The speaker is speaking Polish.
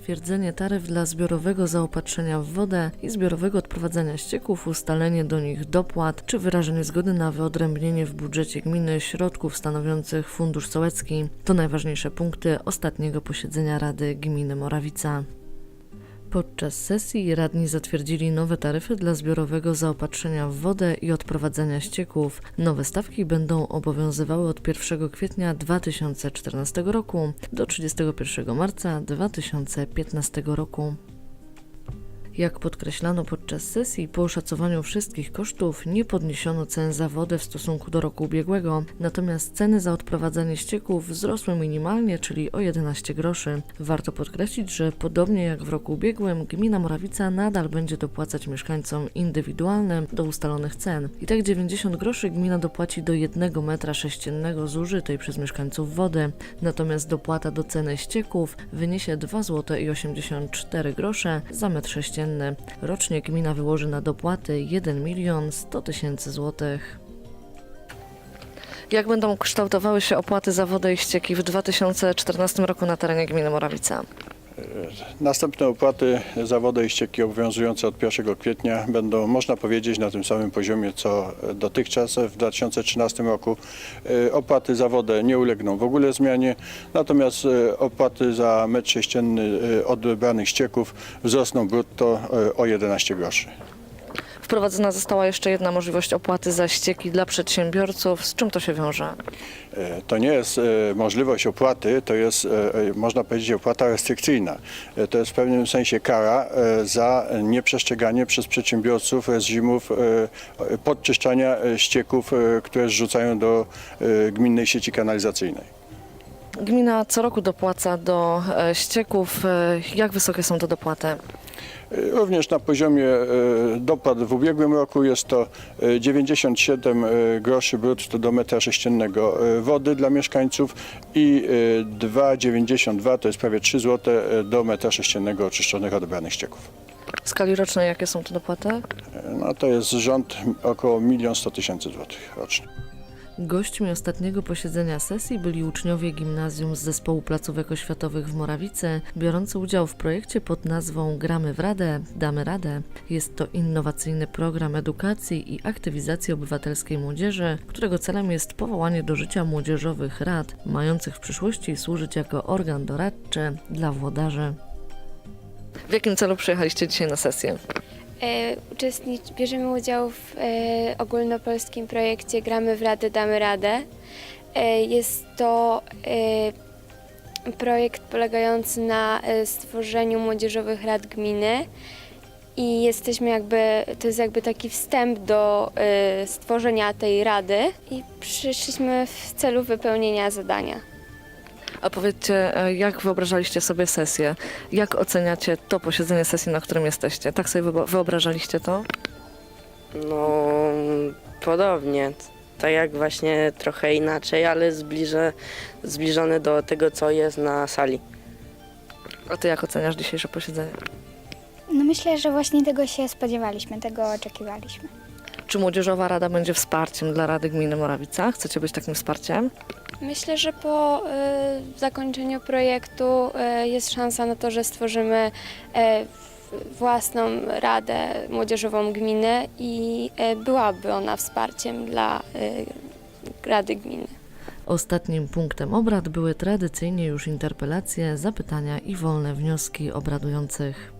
zatwierdzenie taryf dla zbiorowego zaopatrzenia w wodę i zbiorowego odprowadzania ścieków, ustalenie do nich dopłat czy wyrażenie zgody na wyodrębnienie w budżecie gminy środków stanowiących Fundusz Sołecki to najważniejsze punkty ostatniego posiedzenia Rady Gminy Morawica. Podczas sesji radni zatwierdzili nowe taryfy dla zbiorowego zaopatrzenia w wodę i odprowadzania ścieków. Nowe stawki będą obowiązywały od 1 kwietnia 2014 roku do 31 marca 2015 roku. Jak podkreślano podczas sesji, po oszacowaniu wszystkich kosztów nie podniesiono cen za wodę w stosunku do roku ubiegłego, natomiast ceny za odprowadzanie ścieków wzrosły minimalnie, czyli o 11 groszy. Warto podkreślić, że podobnie jak w roku ubiegłym, gmina Morawica nadal będzie dopłacać mieszkańcom indywidualnym do ustalonych cen. I tak 90 groszy gmina dopłaci do 1 metra sześciennego zużytej przez mieszkańców wody, natomiast dopłata do ceny ścieków wyniesie 2 zł i 84 grosze za metr sześcienny. Rocznie gmina wyłoży na dopłaty 1 milion 100 tysięcy złotych. Jak będą kształtowały się opłaty za wodę i ścieki w 2014 roku na terenie gminy Morawica? Następne opłaty za wodę i ścieki obowiązujące od 1 kwietnia będą, można powiedzieć, na tym samym poziomie co dotychczas w 2013 roku. E, Opłaty za wodę nie ulegną w ogóle zmianie, natomiast e, opłaty za metr sześcienny e, odebranych ścieków wzrosną brutto o 11 groszy. Wprowadzona została jeszcze jedna możliwość opłaty za ścieki dla przedsiębiorców. Z czym to się wiąże? E, To nie jest e, możliwość opłaty, to jest, e, można powiedzieć, opłata restrykcyjna. To jest w pewnym sensie kara za nieprzestrzeganie przez przedsiębiorców reżimów podczyszczania ścieków, które zrzucają do gminnej sieci kanalizacyjnej. Gmina co roku dopłaca do ścieków. Jak wysokie są te dopłaty? E, Również na poziomie e, dopłat w ubiegłym roku jest to e, 97 e, groszy brutto do metra sześciennego e, wody dla mieszkańców i e, 2,92 to jest prawie 3 zł e, do metra sześciennego oczyszczonych odebranych ścieków. W skali rocznej jakie są te dopłaty? E, No to jest rząd około 1 100 tysięcy złotych rocznie. Gośćmi ostatniego posiedzenia sesji byli uczniowie gimnazjum z zespołu placówek oświatowych w Morawicy, biorący udział w projekcie pod nazwą Gramy w Radę, Damy Radę. Jest to innowacyjny program edukacji i aktywizacji obywatelskiej młodzieży, którego celem jest powołanie do życia młodzieżowych rad, mających w przyszłości służyć jako organ doradczy dla włodarzy. W jakim celu przyjechaliście dzisiaj na sesję? E, uczestnicz, bierzemy udział w e, ogólnopolskim projekcie Gramy w Radę, Damy Radę. E, jest to e, projekt polegający na e, stworzeniu młodzieżowych rad gminy i jesteśmy jakby, to jest jakby taki wstęp do e, stworzenia tej rady i przyszliśmy w celu wypełnienia zadania. A powiedzcie, e, jak wyobrażaliście sobie sesję? Jak oceniacie to posiedzenie sesji, na którym jesteście? Tak sobie wyob- wyobrażaliście to? No, podobnie. Tak jak właśnie trochę inaczej, ale zbliże, zbliżone do tego, co jest na sali. A ty jak oceniasz dzisiejsze posiedzenie? No myślę, że właśnie tego się spodziewaliśmy, tego oczekiwaliśmy. Czy Młodzieżowa Rada będzie wsparciem dla Rady Gminy Morawica? Chcecie być takim wsparciem? Myślę, że po e, zakończeniu projektu e, jest szansa na to, że stworzymy e, własną radę młodzieżową gminy i e, byłaby ona wsparciem dla e, Rady Gminy. Ostatnim punktem obrad były tradycyjnie już interpelacje, zapytania i wolne wnioski obradujących.